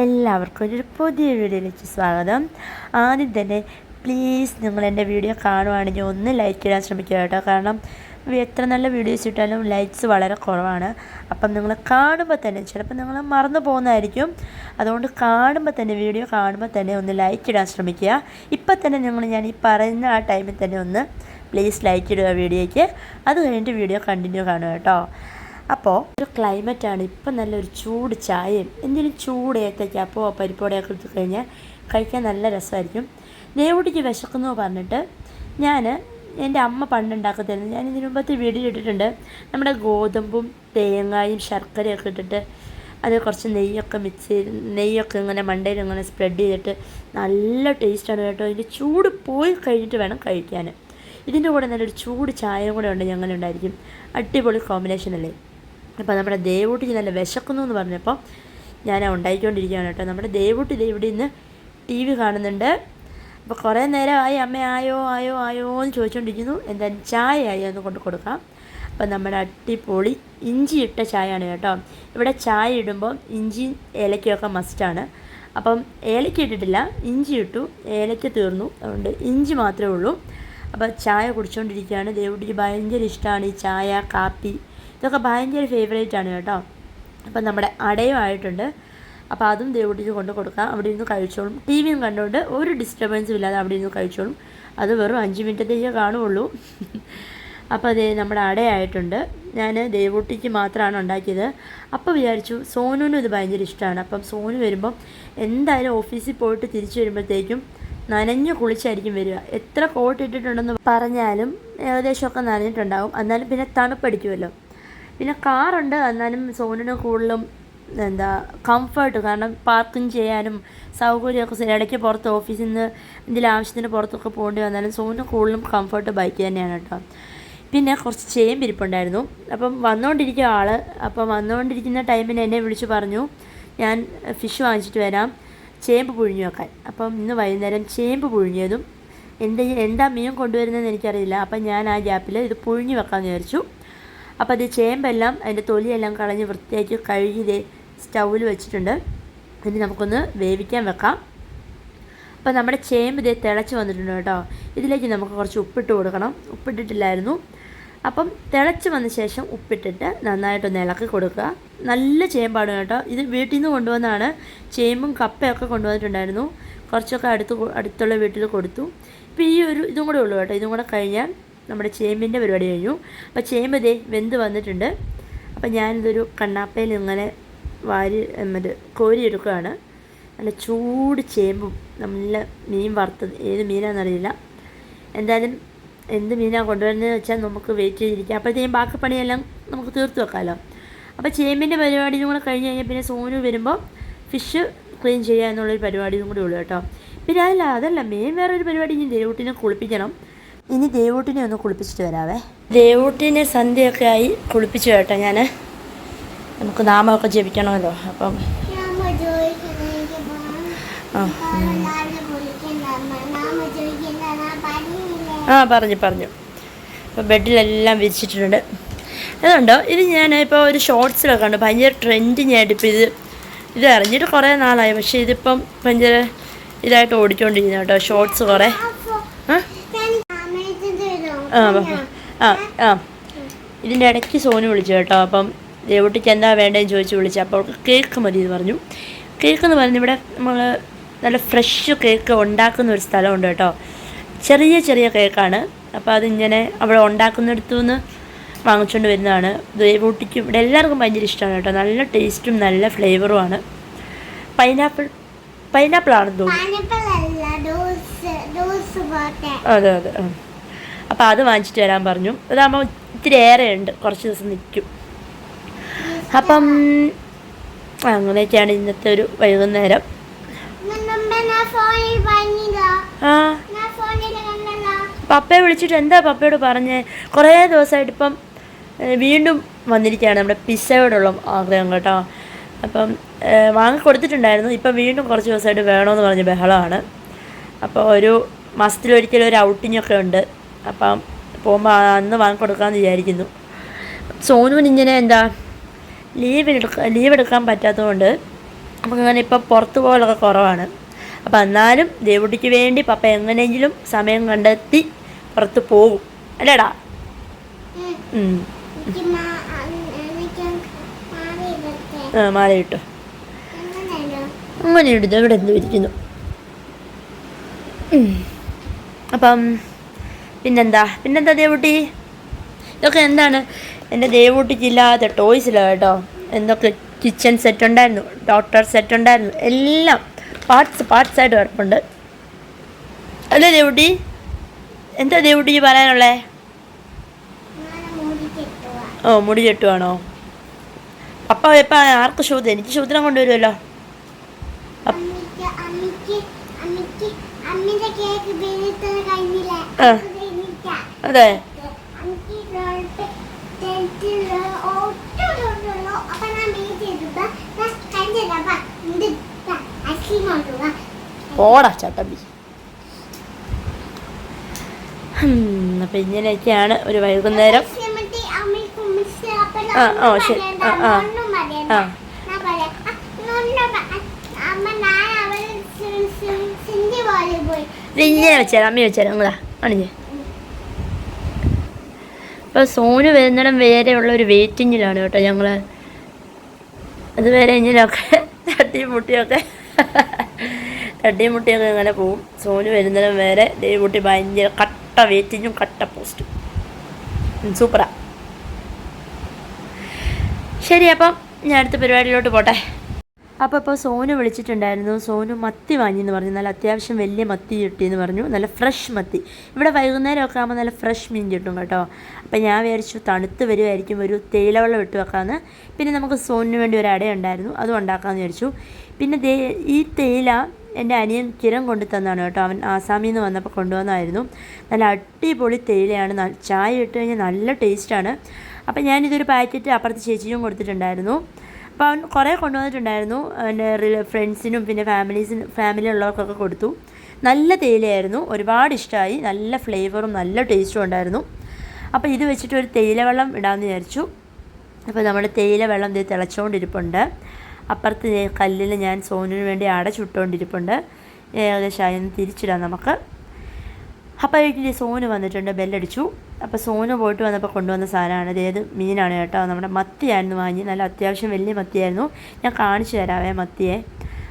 എല്ലാവർക്കും ഒരു പുതിയ വീഡിയോയിലേക്ക് സ്വാഗതം. ആദ്യം തന്നെ പ്ലീസ് നിങ്ങൾ എന്റെ വീഡിയോ കാണുവാണെങ്കിൽ ഒന്ന് ലൈക്ക് ഇടാൻ ശ്രമിക്കുക കേട്ടോ. കാരണം എത്ര നല്ല വീഡിയോസ് ഇട്ടാലും ലൈക്സ് വളരെ കുറവാണ്. അപ്പം നിങ്ങൾ കാണുമ്പോൾ തന്നെ ചിലപ്പോൾ നിങ്ങൾ മറന്നു പോകുന്നതായിരിക്കും. അതുകൊണ്ട് കാണുമ്പോൾ തന്നെ വീഡിയോ കാണുമ്പോൾ തന്നെ ഒന്ന് ലൈക്ക് ഇടാൻ ശ്രമിക്കുക. ഇപ്പം തന്നെ നിങ്ങൾ ഞാൻ ഈ പറയുന്ന ആ ടൈമിൽ തന്നെ ഒന്ന് പ്ലീസ് ലൈക്ക് ഇടുക വീഡിയോയ്ക്ക്. അത് കഴിഞ്ഞിട്ട് വീഡിയോ കണ്ടിന്യൂ കാണുക കേട്ടോ. അപ്പോൾ ഒരു ക്ലൈമറ്റാണ്. ഇപ്പം നല്ലൊരു ചൂട് ചായയും. എന്തിനും ചൂട് ഏത്തയ്ക്കാപ്പോ പരിപ്പോടെയൊക്കെ എടുത്തു കഴിഞ്ഞാൽ കഴിക്കാൻ നല്ല രസമായിരിക്കും. ദേവുട്ടിക്ക് വിശക്കുന്നു പറഞ്ഞിട്ട് ഞാൻ എന്റെ അമ്മ പണ്ടുണ്ടാക്കത്തായിരുന്നു ഞാൻ ഇതിനു മുമ്പത്തെ വീഡിയോ ഇട്ടിട്ടുണ്ട്. നമ്മുടെ ഗോതമ്പും തേങ്ങായും ശർക്കരയൊക്കെ ഇട്ടിട്ട് അത് കുറച്ച് നെയ്യൊക്കെ മിക്സ് ചെയ്ത് നെയ്യൊക്കെ ഇങ്ങനെ മണ്ടയിൽ ഇങ്ങനെ സ്പ്രെഡ് ചെയ്തിട്ട് നല്ല ടേസ്റ്റാണ് കേട്ടോ. ഇതിന്റെ ചൂട് പോയി കഴിഞ്ഞിട്ട് വേണം കഴിക്കാൻ. ഇതിന്റെ കൂടെ നല്ലൊരു ചൂട് ചായയും കൂടെ ഉണ്ട് ഞങ്ങളുണ്ടായിരിക്കും. അടിപൊളി കോമ്പിനേഷൻ അല്ലേ? അപ്പോൾ നമ്മുടെ ദേവൂട്ടി നല്ല വിശക്കുന്നു എന്ന് പറഞ്ഞപ്പോൾ ഞാൻ ഉണ്ടായിക്കൊണ്ടിരിക്കുകയാണ് കേട്ടോ. നമ്മുടെ ദേവൂട്ടി ദേ ഇവിടെ നിന്ന് ടി വി കാണുന്നുണ്ട്. അപ്പോൾ കുറേ നേരമായി അമ്മ ആയോ ആയോ ആയോ എന്ന് ചോദിച്ചുകൊണ്ടിരിക്കുന്നു എന്തായാലും ചായ ആയോ എന്ന് കൊണ്ട് കൊടുക്കാം. അപ്പോൾ നമ്മുടെ അട്ടിപ്പൊളി ഇഞ്ചി ഇട്ട ചായയാണ് കേട്ടോ. ഇവിടെ ചായ ഇടുമ്പോൾ ഇഞ്ചിയും ഏലക്കയൊക്കെ മസ്റ്റാണ് അപ്പം ഏലക്ക ഇട്ടിട്ടില്ല ഇഞ്ചി ഇട്ടു ഏലക്ക തീർന്നു. അതുകൊണ്ട് ഇഞ്ചി മാത്രമേ ഉള്ളൂ. അപ്പോൾ ചായ കുടിച്ചുകൊണ്ടിരിക്കുകയാണ് ദേവുട്ടിക്ക് ഭയങ്കര ഇഷ്ടമാണ് ഈ ചായ കാപ്പി. ഇതൊക്കെ ഭയങ്കര ഫേവറേറ്റ് ആണ് കേട്ടോ. അപ്പം നമ്മുടെ അടയും ആയിട്ടുണ്ട് അപ്പോൾ അതും ദേവുട്ടിക്ക് കൊണ്ട് കൊടുക്കാം. അവിടെ ഇരുന്ന് കഴിച്ചോളും. ടി വിയും കണ്ടുകൊണ്ട് ഒരു ഡിസ്റ്റർബൻസും ഇല്ലാതെ അവിടെ ഇരുന്ന് കഴിച്ചോളും. അത് വെറും അഞ്ച് മിനിറ്റത്തേക്ക് കാണുള്ളൂ. അപ്പോൾ അതേ നമ്മുടെ അടയായിട്ടുണ്ട്. ഞാൻ ദേവൂട്ടിക്ക് മാത്രമാണ് ഉണ്ടാക്കിയത്. അപ്പോൾ വിചാരിച്ചു സോനുവിനും ഇത് ഭയങ്കര ഇഷ്ടമാണ്. അപ്പം സോനു വരുമ്പം എന്തായാലും ഓഫീസിൽ പോയിട്ട് തിരിച്ചു വരുമ്പോഴത്തേക്കും നനഞ്ഞു കുളിച്ചായിരിക്കും വരിക. എത്ര കോട്ട് ഇട്ടിട്ടുണ്ടെന്ന് പറഞ്ഞാലും ഏകദേശമൊക്കെ നനഞ്ഞിട്ടുണ്ടാകും. എന്നാലും പിന്നെ തണുപ്പടിക്കുമല്ലോ. പിന്നെ കാറുണ്ട്. എന്നാലും സോനിന് കൂടുതലും എന്താ കംഫർട്ട് കാരണം പാർക്കിങ് ചെയ്യാനും സൗകര്യമൊക്കെ ഇടയ്ക്ക് പുറത്ത് ഓഫീസിൽ നിന്ന് എന്തെങ്കിലും ആവശ്യത്തിന് പുറത്തൊക്കെ പോകേണ്ടി വന്നാലും സോനിന് കൂടുതലും കംഫർട്ട് ബൈക്ക് തന്നെയാണ് കേട്ടോ. പിന്നെ കുറച്ച് ചേമ്പ് പിരിപ്പുണ്ടായിരുന്നു അപ്പം വന്നുകൊണ്ടിരിക്കുക ആൾ അപ്പം വന്നുകൊണ്ടിരിക്കുന്ന ടൈമിന് എന്നെ വിളിച്ച് പറഞ്ഞു ഞാൻ ഫിഷ് വാങ്ങിച്ചിട്ട് വരാം. ചേമ്പ് പുഴിഞ്ഞു വെക്കാൻ. അപ്പം ഇന്ന് വൈകുന്നേരം ചേമ്പ് പുഴിഞ്ഞതും എന്ത് എന്താ മീൻ കൊണ്ടുവരുന്നതെന്ന് എനിക്കറിയില്ല. അപ്പം ഞാൻ ആ ഗ്യാപ്പിൽ ഇത് പുഴിഞ്ഞു വെക്കാമെന്ന് വിചാരിച്ചു. അപ്പോൾ അത് ചേമ്പെല്ലാം അതിന്റെ തൊലിയെല്ലാം കളഞ്ഞ് വൃത്തിയാക്കി കഴുകി സ്റ്റൗവിൽ വെച്ചിട്ടുണ്ട്. ഇനി നമുക്കൊന്ന് വേവിക്കാൻ വെക്കാം. അപ്പോൾ നമ്മുടെ ചേമ്പ് ഇതേ തിളച്ച് വന്നിട്ടുണ്ട് കേട്ടോ. ഇതിലേക്ക് നമുക്ക് കുറച്ച് ഉപ്പിട്ട് കൊടുക്കണം. ഉപ്പിട്ടിട്ടില്ലായിരുന്നു. അപ്പം തിളച്ച് വന്ന ശേഷം ഉപ്പിട്ടിട്ട് നന്നായിട്ടൊന്ന് ഇളക്കി കൊടുക്കുക. നല്ല ചേമ്പാണ് കേട്ടോ. ഇത് വീട്ടിൽ നിന്ന് കൊണ്ടുവന്നാണ്. ചേമ്പും കപ്പയൊക്കെ കൊണ്ടുവന്നിട്ടുണ്ടായിരുന്നു. കുറച്ചൊക്കെ അടുത്ത് അടുത്തുള്ള വീട്ടിൽ കൊടുത്തു. ഇപ്പോൾ ഈ ഒരു ഇതും കൂടെ ഉള്ളൂ കേട്ടോ. ഇതും കൂടെ കഴിഞ്ഞാൽ നമ്മുടെ ചേമ്പിന്റെ പരിപാടി കഴിഞ്ഞു. അപ്പോൾ ചേമ്പ് ദേ വെന്ത് വന്നിട്ടുണ്ട്. അപ്പോൾ ഞാനിതൊരു കണ്ണാപ്പയിൽ ഇങ്ങനെ വാരി മറ്റേ കോരിയെടുക്കുകയാണ്. നല്ല ചൂട് ചേമ്പും നല്ല മീൻ വറുത്തത്. ഏത് മീനാണെന്നറിയില്ല. എന്തായാലും എന്ത് മീനാണ് കൊണ്ടുവരുന്നതെന്ന് വെച്ചാൽ നമുക്ക് വെയിറ്റ് ചെയ്തിരിക്കാം. അപ്പോഴത്തേക്കും ബാക്കി പണിയെല്ലാം നമുക്ക് തീർത്ത് വെക്കാമല്ലോ അപ്പോൾ ചേമ്പിന്റെ പരിപാടിയും കൂടെ കഴിഞ്ഞ് കഴിഞ്ഞാൽ പിന്നെ സോനു വരുമ്പോൾ ഫിഷ് ക്ലീൻ ചെയ്യുക എന്നുള്ളൊരു പരിപാടിയും കൂടി ഉള്ളൂ കേട്ടോ. പിന്നെ അതല്ല അതല്ല മെയിൻ വേറൊരു പരിപാടി ഇനി ദേവൂട്ടിനെ കുളിപ്പിക്കണം. ഇനി ദേവൂട്ടിനെ ഒന്ന് കുളിപ്പിച്ചിട്ട് വരാവേ. ദേവൂട്ടിനെ സന്ധ്യയൊക്കെ ആയി കുളിപ്പിച്ചു കേട്ടോ ഞാൻ നമുക്ക് നാമമൊക്കെ ജപിക്കണമല്ലോ അപ്പം. ആ പറഞ്ഞു പറഞ്ഞു. അപ്പോൾ ബെഡിലെല്ലാം വിരിച്ചിട്ടുണ്ട്. അതുണ്ടോ ഇത് ഞാൻ ഇപ്പോൾ ഒരു ഷോർട്സിലൊക്കെ ഉണ്ട് ഭയങ്കര ട്രെൻഡിങ് ആയിട്ട് ഇപ്പോൾ ഇത് ഇത് അറിഞ്ഞിട്ട് കുറേ നാളായി. പക്ഷേ ഇതിപ്പം ഭയങ്കര ഇതായിട്ട് ഓടിക്കൊണ്ടിരിക്കുന്നു കേട്ടോ ഷോർട്സ് കുറേ. ആ? ആ ആ ആ ഇതിന്റെ ഇടയ്ക്ക് സോനു വിളിച്ചു കേട്ടോ. അപ്പം ദേവട്ടിക്ക് എന്താ വേണ്ടതെന്ന് ചോദിച്ച് വിളിച്ചു. അപ്പോൾ അവൾക്ക് കേക്ക് മതി എന്ന് പറഞ്ഞു. കേക്ക് എന്ന് പറഞ്ഞു ഇവിടെ നമ്മൾ നല്ല ഫ്രഷ് കേക്ക് ഉണ്ടാക്കുന്ന ഒരു സ്ഥലമുണ്ട് കേട്ടോ. ചെറിയ ചെറിയ കേക്കാണ്. അപ്പോൾ അതിങ്ങനെ അവൾ ഉണ്ടാക്കുന്നിടത്തു നിന്ന് വാങ്ങിച്ചുകൊണ്ട് വരുന്നതാണ്. ദേവൂട്ടിക്കും ഇവിടെ എല്ലാവർക്കും ഭയങ്കര ഇഷ്ടമാണ് കേട്ടോ. നല്ല ടേസ്റ്റും നല്ല ഫ്ലേവറുമാണ് പൈനാപ്പിൾ പൈനാപ്പിൾ ആണെന്ന് തോന്നുന്നു. അതെ അതെ ആ. അപ്പോൾ അത് വാങ്ങിച്ചിട്ട് വരാൻ പറഞ്ഞു. അതാകുമ്പോൾ ഇത്തിരി ഏറെ ഉണ്ട് കുറച്ച് ദിവസം നിൽക്കും. അപ്പം അങ്ങനെയൊക്കെയാണ് ഇന്നത്തെ ഒരു വൈകുന്നേരം. പപ്പയെ വിളിച്ചിട്ട് എന്താ പപ്പയോട് പറഞ്ഞേ? കുറേ ദിവസമായിട്ട് ഇപ്പം വീണ്ടും വന്നിരിക്കുകയാണ് നമ്മുടെ പിസ്സയോടുള്ള ആഗ്രഹം കേട്ടോ. അപ്പം വാങ്ങി കൊടുത്തിട്ടുണ്ടായിരുന്നു. ഇപ്പം വീണ്ടും കുറച്ച് ദിവസമായിട്ട് വേണമെന്ന് പറഞ്ഞ് ബഹളമാണ്. അപ്പോൾ ഒരു മാസത്തിലൊരിക്കലും ഒരു ഔട്ടിങ്ങൊക്കെ ഉണ്ട്. അപ്പം പോകുമ്പോൾ അന്ന് വാങ്ങിക്കൊടുക്കാമെന്ന് വിചാരിക്കുന്നു. സോനുവിന് ഇങ്ങനെ എന്താ ലീവ് എടുക്ക ലീവ് എടുക്കാൻ പറ്റാത്തതുകൊണ്ട് നമുക്കങ്ങനെ ഇപ്പോൾ പുറത്ത് പോകലൊക്കെ കുറവാണ്. അപ്പം എന്നാലും ദേവുട്ടിക്ക് വേണ്ടി പപ്പ എങ്ങനെയെങ്കിലും സമയം കണ്ടെത്തി പുറത്ത് പോകും. അല്ലേടാ? മാല കിട്ടും? അങ്ങനെ ഇടുന്നു ഇവിടെ എന്ത് വിരിക്കുന്നു. അപ്പം പിന്നെന്താ? പിന്നെന്താ ദേവൂട്ടി? ഇതൊക്കെ എന്താണ്? എന്റെ ദേവൂട്ടിക്കില്ലാത്ത ടോയ്സ് ഇല്ല കേട്ടോ. എന്തൊക്കെ കിച്ചൺ സെറ്റ് ഉണ്ടായിരുന്നു ഡോക്ടർ സെറ്റ് ഉണ്ടായിരുന്നു എല്ലാം പാർട്സ് പാർട്സ് ആയിട്ട് കിടപ്പുണ്ട് അല്ലേ ദേവൂട്ടി? എന്താ ദേവൂട്ടി പറയാനുള്ളേ. ഓ മുടി ചെട്ടുവാണോ അപ്പ എപ്പം ആർക്ക് ശൂദ്രം എനിക്ക് ശൂദ്രം കൊണ്ടുവരുമല്ലോ. ആ. അത്. പോടാ ചട്ടമ്പി അപ്പം ഇങ്ങനെയൊക്കെയാണ് ഒരു വൈകുന്നേരം ആ, ഓ, ശരി. ആ, ആ. ആ. ഇങ്ങനെ വെച്ചാൽ അമ്മ വെച്ചാൽ പ- അമ്മ ഞാൻ അവൾ സി- സി- സിന്ധി പോലെ പോയി ഇത് ഇങ്ങനെ വെച്ചേരാം അമ്മ വെച്ചേരാം നിങ്ങളാ ആണിഞ്ഞേ ഇപ്പോൾ സോനു വരുന്നിടം വരെയുള്ള ഒരു വെയിറ്റിങ്ങിലാണ് കേട്ടോ ഞങ്ങൾ അതുവരെ ഇങ്ങനെയൊക്കെ തട്ടിയും മുട്ടിയൊക്കെ തട്ടിയും മുട്ടിയൊക്കെ ഇങ്ങനെ പോവും. സോനു വരുന്നിടം വരെ ദേവുട്ടി ഭയങ്കര കട്ട വെയിറ്റിങ്ങും കട്ട പോസ്റ്റും സൂപ്പറാ ശരി അപ്പം ഞാൻ അടുത്ത പരിപാടിയിലോട്ട് പോട്ടെ. അപ്പോൾ ഇപ്പോൾ സോനു വിളിച്ചിട്ടുണ്ടായിരുന്നു. സോനു മത്തി വാങ്ങിയെന്ന് പറഞ്ഞു. നല്ല അത്യാവശ്യം വലിയ മത്തി കിട്ടിയെന്ന് പറഞ്ഞു. നല്ല ഫ്രഷ് മത്തി. ഇവിടെ വൈകുന്നേരമൊക്കെ ആകുമ്പോൾ നല്ല ഫ്രഷ് മീൻ കിട്ടും കേട്ടോ. അപ്പോൾ ഞാൻ വിചാരിച്ചു തണുത്ത് വരുമായിരിക്കും ഒരു തേയിലവെള്ളം ഇട്ട് വെക്കാമെന്ന് പിന്നെ നമുക്ക് സോനിന് വേണ്ടി ഒരു അടയുണ്ടായിരുന്നു അതും ഉണ്ടാക്കാമെന്ന് വിചാരിച്ചു. പിന്നെ ഈ തേയില എന്റെ അനിയൻ കിരൺ കൊണ്ടു തന്നാണ് കേട്ടോ. അവൻ ആസാമിൽ നിന്ന് വന്നപ്പോൾ കൊണ്ടുവന്നായിരുന്നു. നല്ല അടിപൊളി തേയിലയാണ്. ചായ ഇട്ട് കഴിഞ്ഞാൽ നല്ല ടേസ്റ്റാണ് അപ്പോൾ ഞാനിതൊരു പാക്കറ്റ് അപ്പുറത്ത് ചേച്ചിയും കൊടുത്തിട്ടുണ്ടായിരുന്നു. അപ്പോൾ അവൻ കുറേ കൊണ്ടുവന്നിട്ടുണ്ടായിരുന്നു. എന്റെ ഫ്രണ്ട്സിനും പിന്നെ ഫാമിലീസിനും ഫാമിലിയുള്ളവർക്കൊക്കെ കൊടുത്തു. നല്ല തേയിലയായിരുന്നു. ഒരുപാട് ഇഷ്ടമായി. നല്ല ഫ്ലേവറും നല്ല ടേസ്റ്റും ഉണ്ടായിരുന്നു. അപ്പോൾ ഇത് വെച്ചിട്ട് ഒരു തേയില വെള്ളം ഇടാമെന്ന് വിചാരിച്ചു. അപ്പോൾ നമ്മുടെ തേയില വെള്ളം ഇത് തിളച്ചുകൊണ്ടിരിപ്പുണ്ട് അപ്പുറത്ത് കല്ലിൽ ഞാൻ സോനുവിന് വേണ്ടി അട ചുട്ടുകൊണ്ടിരിപ്പുണ്ട് ഏകദേശം അതിന് തിരിച്ചിടാം നമുക്ക്. അപ്പോൾ വീട്ടിൽ സോനു വന്നിട്ടുണ്ട് ബെല്ലടിച്ചു. അപ്പോൾ സോനു പോയിട്ട് വന്നപ്പോൾ കൊണ്ടുവന്ന സാധനമാണ്. അതായത് മീനാണ് കേട്ടോ. നമ്മുടെ മത്തിയായിരുന്നു വാങ്ങി നല്ല അത്യാവശ്യം വലിയ മത്തിയായിരുന്നു. ഞാൻ കാണിച്ചു തരാവേ മത്തിയെ.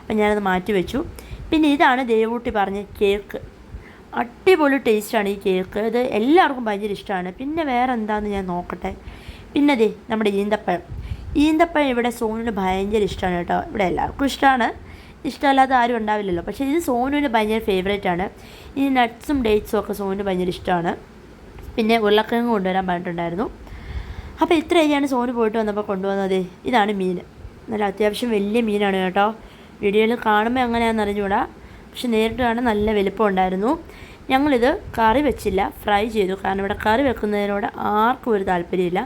അപ്പം ഞാനത് മാറ്റി വെച്ചു. പിന്നെ ഇതാണ് ദേവൂട്ടി പറഞ്ഞ കേക്ക്. അടിപൊളി ടേസ്റ്റാണ് ഈ കേക്ക്. ഇത് എല്ലാവർക്കും ഭയങ്കര ഇഷ്ടമാണ്. പിന്നെ വേറെ എന്താണെന്ന് ഞാൻ നോക്കട്ടെ. പിന്നെ ദേ നമ്മുടെ ഈന്തപ്പഴം. ഈന്തപ്പഴം ഇവിടെ സോനുവിന് ഭയങ്കര ഇഷ്ടമാണ് കേട്ടോ. ഇവിടെ എല്ലാവർക്കും ഇഷ്ടമാണ്. ഇഷ്ടമല്ലാത്ത ആരും ഉണ്ടാവില്ലല്ലോ. പക്ഷേ ഇത് സോനുവിന് ഭയങ്കര ഫേവറേറ്റ് ആണ്. ഈ നട്ട്സും ഡേറ്റ്സും ഒക്കെ സോനുവിന് ഭയങ്കര ഇഷ്ടമാണ്. പിന്നെ ഉരുളക്കിഴങ്ങ് കൊണ്ടുവരാൻ പറഞ്ഞിട്ടുണ്ടായിരുന്നു. അപ്പോൾ ഇത്രയൊക്കെയാണ് സോനു പോയിട്ട് വന്നപ്പോൾ കൊണ്ടുവന്നത്. ഇതാണ് മീൻ. നല്ല അത്യാവശ്യം വലിയ മീനാണ് കേട്ടോ. വീഡിയോയിൽ കാണുമ്പോൾ എങ്ങനെയാണെന്ന് അറിഞ്ഞുകൂടാ. പക്ഷെ നേരിട്ട് കാണാൻ നല്ല വലിപ്പം ഉണ്ടായിരുന്നു. ഞങ്ങളിത് കറി വെച്ചില്ല. ഫ്രൈ ചെയ്തു. കാരണം ഇവിടെ കറി വെക്കുന്നതിനോട് ആർക്കും ഒരു താല്പര്യമില്ല.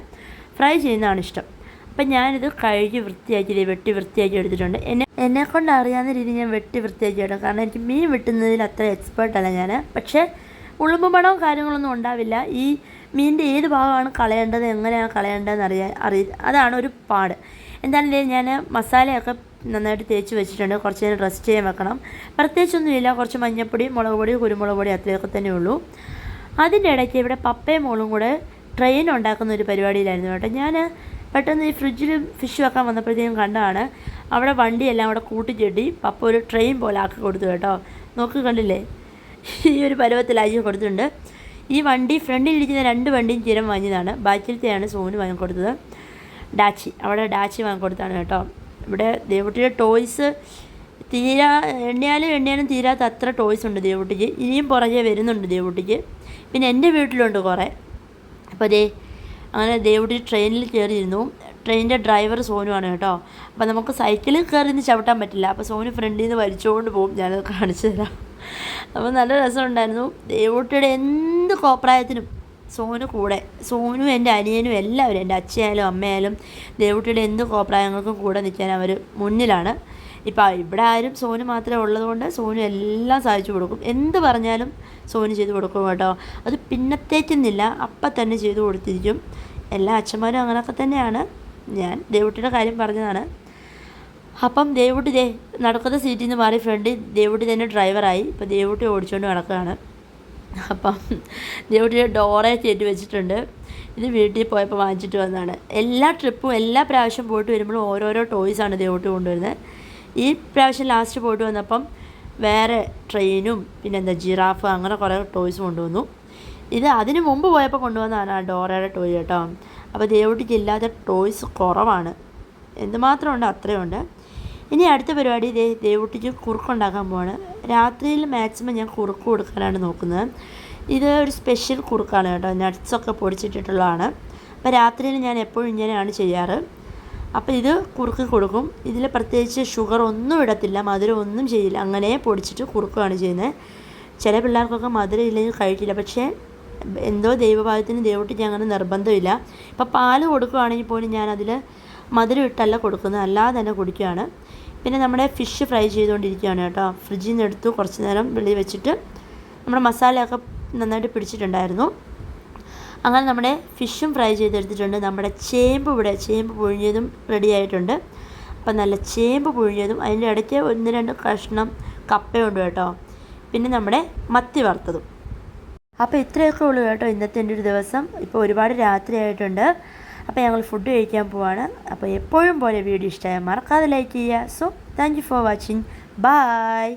ഫ്രൈ ചെയ്യുന്നതാണ് ഇഷ്ടം. അപ്പം ഞാനിത് കഴുകി വൃത്തിയാക്കി വെട്ടി വൃത്തിയാക്കി എടുത്തിട്ടുണ്ട്. എന്നെ എന്നെ കൊണ്ട് അറിയാവുന്ന രീതിയിൽ ഞാൻ വെട്ടി വൃത്തിയാക്കി എടുക്കും. കാരണം എനിക്ക് മീൻ വെട്ടുന്നതിൽ അത്ര എക്സ്പേർട്ടല്ല ഞാൻ പക്ഷേ ഉളുമ്പ് പണവും കാര്യങ്ങളൊന്നും ഉണ്ടാവില്ല. ഈ മീനിന്റെ ഏത് ഭാഗമാണ് കളയേണ്ടത് എങ്ങനെയാണ് കളയേണ്ടതെന്ന് അറിയാൻ അറിയ അതാണ് ഒരു പാട്. എന്തായാലും ഞാൻ മസാലയൊക്കെ നന്നായിട്ട് തേച്ച് വെച്ചിട്ടുണ്ട്. കുറച്ച് നേരം റെസ്റ്റ് ചെയ്യാൻ വെക്കണം. പ്രത്യേകിച്ചൊന്നുമില്ല. കുറച്ച് മഞ്ഞൾപ്പൊടി മുളക് പൊടി കുരുമുളക് പൊടി അത്രയൊക്കെ തന്നെ ഉള്ളൂ. അതിന്റെ ഇടയ്ക്ക് ഇവിടെ പപ്പയും മോളും കൂടെ ട്രെയിൻ ഉണ്ടാക്കുന്ന ഒരു പരിപാടിയിലായിരുന്നു കേട്ടോ. ഞാൻ പെട്ടെന്ന് ഈ ഫ്രിഡ്ജിൽ ഫിഷ് വെക്കാൻ വന്നപ്പോഴത്തേക്കും കണ്ടതാണ്. അവിടെ വണ്ടിയെല്ലാം അവിടെ കൂട്ടിച്ചെട്ടി പപ്പ ഒരു ട്രെയിൻ പോലെ ആക്കി കൊടുത്തു കേട്ടോ. നോക്കി കണ്ടില്ലേ? ഈ ഒരു പരുവത്തിൽ പരുവത്തിലാക്കി കൊടുത്തിട്ടുണ്ട്. ഈ വണ്ടി ഫ്രണ്ടിൽ ഇരിക്കുന്ന രണ്ട് വണ്ടിയും ചിരം വാങ്ങിയതാണ്. ബാക്കിലത്തെയാണ് സോന് വാങ്ങിക്കൊടുത്തത് ഡാച്ചി. അവിടെ ഡാച്ചി വാങ്ങിക്കൊടുത്താണ് കേട്ടോ. ഇവിടെ ദേവുട്ടിയുടെ ടോയ്സ് തീരാ എണ്ണിയാലും എണ്ണിയാലും തീരാത്ത അത്ര ടോയ്സ് ഉണ്ട് ദേവുട്ടിക്ക്. ഇനിയും പുറകെ വരുന്നുണ്ട് ദേവുട്ടിക്ക്. പിന്നെ എന്റെ വീട്ടിലുണ്ട് കുറേ. അപ്പോൾ ദേ അങ്ങനെ ദേവുട്ടി ട്രെയിനിൽ കയറിയിരുന്നു. ട്രെയിനിന്റെ ഡ്രൈവർ സോനുവാണ് കേട്ടോ. അപ്പോൾ നമുക്ക് സൈക്കിളിൽ കയറി നിന്ന് ചവിട്ടാൻ പറ്റില്ല. അപ്പോൾ സോനു ഫ്രണ്ടിൽ നിന്ന് വലിച്ചുകൊണ്ട് പോകും. ഞാനത് കാണിച്ചു തരാം. അപ്പോൾ നല്ല രസമുണ്ടായിരുന്നു. ദേവോട്ടിയുടെ എന്ത് കോപ്രായത്തിനും സോനു കൂടെ സോനു എന്റെ അനിയനും എല്ലാവരും എന്റെ അച്ഛയായാലും അമ്മയായാലും ദേവുട്ടിയുടെ എന്ത് കോപ്രായങ്ങൾക്കും കൂടെ നിൽക്കാൻ അവർ മുന്നിലാണ്. ഇപ്പം ഇവിടെ ആരും സോനു മാത്രമേ ഉള്ളതുകൊണ്ട് സോനു എല്ലാം സാധിച്ചു കൊടുക്കും. എന്ത് പറഞ്ഞാലും സോനു ചെയ്തു കൊടുക്കും കേട്ടോ. അത് പിന്നത്തേക്കുന്നില്ല അപ്പം തന്നെ ചെയ്തു കൊടുത്തിരിക്കും. എല്ലാ അച്ഛന്മാരും അങ്ങനെയൊക്കെ തന്നെയാണ്. ഞാൻ ദേവുട്ടിയുടെ കാര്യം പറഞ്ഞതാണ്. അപ്പം ദേവുട്ടി ദേ നടക്കുന്ന സീറ്റിൽ നിന്ന് മാറി ഫ്രണ്ട് ദേവുട്ടി തന്നെ ഡ്രൈവറായി ഇപ്പോൾ ദേവുട്ടി ഓടിച്ചുകൊണ്ട് നടക്കുകയാണ്. അപ്പം ദേവുട്ടിയെ ഡോറെ കയറ്റി വെച്ചിട്ടുണ്ട്. ഇത് വീട്ടിൽ പോയപ്പോൾ വാങ്ങിച്ചിട്ട് വന്നതാണ്. എല്ലാ ട്രിപ്പും എല്ലാ പ്രാവശ്യം പോയിട്ട് വരുമ്പോഴും ഓരോരോ ടോയ്സാണ് ദേവുട്ടി കൊണ്ടുവരുന്നത്. ഈ പ്രാവശ്യം ലാസ്റ്റ് പോയിട്ട് വന്നപ്പം വേറെ ട്രെയിനും പിന്നെ എന്താ ജിറാഫ് അങ്ങനെ കുറേ ടോയ്സ് കൊണ്ടുവന്നു. ഇത് അതിന് മുമ്പ് പോയപ്പോൾ കൊണ്ടുവന്നതാണ് ആ ഡോറയുടെ ടോയ് കേട്ടോ. അപ്പോൾ ദേവുട്ടിക്ക് ഇല്ലാത്ത ടോയ്സ് കുറവാണ്. എന്തുമാത്രമുണ്ട് അത്രയുണ്ട്. ഇനി അടുത്ത പരിപാടി ദേ ദേവുട്ടിക്ക് കുറുക്കുണ്ടാക്കാൻ പോവാണ്. രാത്രിയിൽ മാക്സിമം ഞാൻ കുറുക്ക് കൊടുക്കാനാണ് നോക്കുന്നത്. ഇത് ഒരു സ്പെഷ്യൽ കുറുക്കാണ് കേട്ടോ. നട്ട്സൊക്കെ പൊടിച്ചിട്ടിട്ടുള്ളതാണ്. അപ്പോൾ രാത്രിയിൽ ഞാൻ എപ്പോഴും ഇങ്ങനെയാണ് ചെയ്യാറ്. അപ്പോൾ ഇത് കുറുക്ക് കൊടുക്കും. ഇതിൽ പ്രത്യേകിച്ച് ഷുഗർ ഒന്നും ഇടത്തില്ല മധുരം ഒന്നും ചെയ്യില്ല. അങ്ങനെ പൊടിച്ചിട്ട് കുറുക്കുകയാണ് ചെയ്യുന്നത്. ചില പിള്ളേർക്കൊക്കെ മധുരം ഇല്ലെങ്കിൽ കഴിക്കില്ല. പക്ഷേ എന്തോ ദൈവഭാഗത്തിന് ദൈവട്ടിക്ക് അങ്ങനെ നിർബന്ധമില്ല. ഇപ്പോൾ പാൽ കൊടുക്കുകയാണെങ്കിൽ പോലും ഞാനതിൽ മധുരം ഇട്ടല്ല കൊടുക്കുന്നത്. അല്ലാതെ തന്നെ കുടിക്കുകയാണ്. പിന്നെ നമ്മുടെ ഫിഷ് ഫ്രൈ ചെയ്തുകൊണ്ടിരിക്കുകയാണ് കേട്ടോ. ഫ്രിഡ്ജിൽ നിന്ന് എടുത്തു കുറച്ച് നേരം വെളി വെച്ചിട്ട് നമ്മുടെ മസാലയൊക്കെ നന്നായിട്ട് പിടിച്ചിട്ടുണ്ടായിരുന്നു. അങ്ങനെ നമ്മുടെ ഫിഷും ഫ്രൈ ചെയ്തെടുത്തിട്ടുണ്ട്. നമ്മുടെ ചേമ്പ് ഇവിടെ ചേമ്പ് പുഴിഞ്ഞതും റെഡിയായിട്ടുണ്ട് അപ്പം നല്ല ചേമ്പ് പുഴിഞ്ഞതും അതിന്റെ ഇടയ്ക്ക് ഒന്ന് രണ്ട് കഷ്ണം കപ്പയുണ്ട് കേട്ടോ. പിന്നെ നമ്മുടെ മത്തി വറുത്തതും. അപ്പോൾ ഇത്രയൊക്കെ ഉള്ളൂ കേട്ടോ ഇന്നത്തെ എന്റെ ഒരു ദിവസം. ഇപ്പോൾ ഒരുപാട് രാത്രി ആയിട്ടുണ്ട് അപ്പോൾ ഞങ്ങൾ ഫുഡ് കഴിക്കാൻ പോവാണ്. അപ്പോൾ എപ്പോഴും പോലെ വീഡിയോ ഇഷ്ടമായ മറക്കാതെ ലൈക്ക് ചെയ്യുക. So thank for watching bye